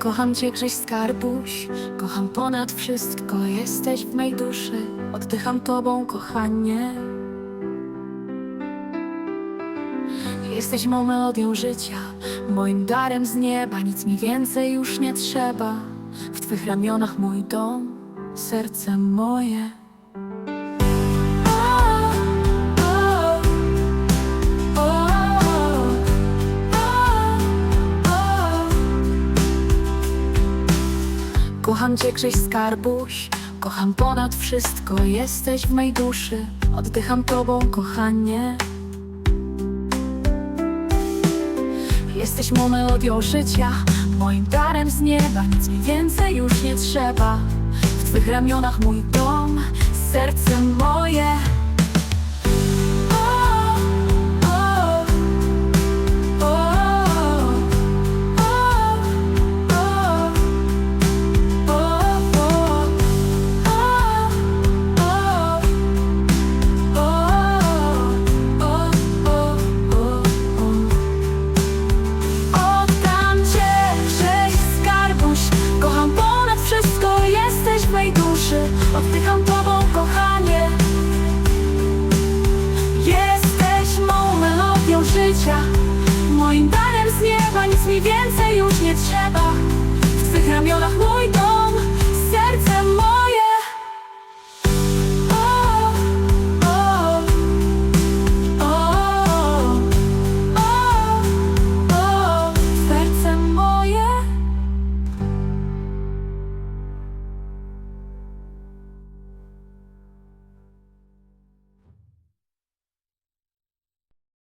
Kocham Cię, Krzyś Skarbuś, kocham ponad wszystko, jesteś w mej duszy, oddycham Tobą, kochanie. Jesteś mą melodią życia, moim darem z nieba, nic mi więcej już nie trzeba. W Twych ramionach mój dom, serce moje. Kocham Cię, Krzyś Skarbuś, kocham ponad wszystko, jesteś w mej duszy, oddycham Tobą, kochanie. Jesteś mą melodią życia, moim darem z nieba, nic mi więcej już nie trzeba. W Twych ramionach mój dom, serce moje. Duszy Oddycham Tobą, kochanie. Jesteś mą melodią życia. Moim darem z nieba, nic mi więcej już nie trzeba. W Twych ramionach mój dom